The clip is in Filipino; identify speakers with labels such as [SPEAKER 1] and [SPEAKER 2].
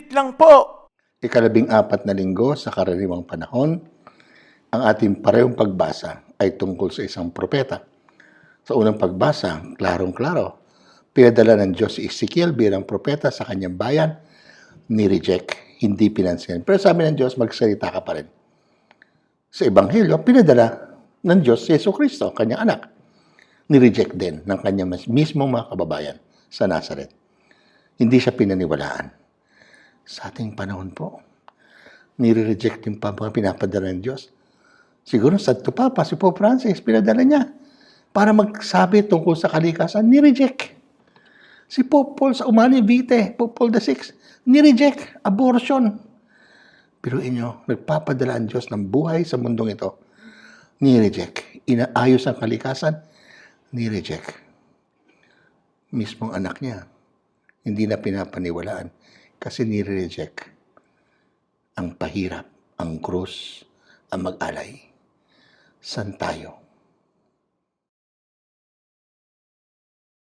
[SPEAKER 1] Saglit lang po.
[SPEAKER 2] Ikalabing apat na linggo sa karaniwang panahon, ang ating parehong pagbasa ay tungkol sa isang propeta. Sa unang pagbasa, klarong-klaro, pinadala ng Diyos si Ezekiel bilang propeta sa kanyang bayan, ni-reject, hindi pinansin. Pero sabi ng Diyos, magsalita ka pa rin. Sa Ebanghelyo, pinadala ng Diyos si Yesu Kristo, kanyang anak. Ni-reject din ng kanyang mismong mga kababayan sa Nazareth. Hindi siya pinaniwalaan. Sa ating panahon po, nire-reject din pa mga pinapadala ng Diyos. Siguro sa Papa, si Pope Francis, pinadala niya para magsabi tungkol sa kalikasan, ni-reject. Si Pope Paul sa Umani Vitae, Pope Paul VI, ni-reject, abortion. Pero inyo, nagpapadala ang Diyos ng buhay sa mundong ito, ni-reject. Inaayos ang kalikasan, ni-reject. Mismong anak niya, hindi na pinapaniwalaan kasi ni-reject ang pahirap, ang krus, ang mag-alay. San tayo?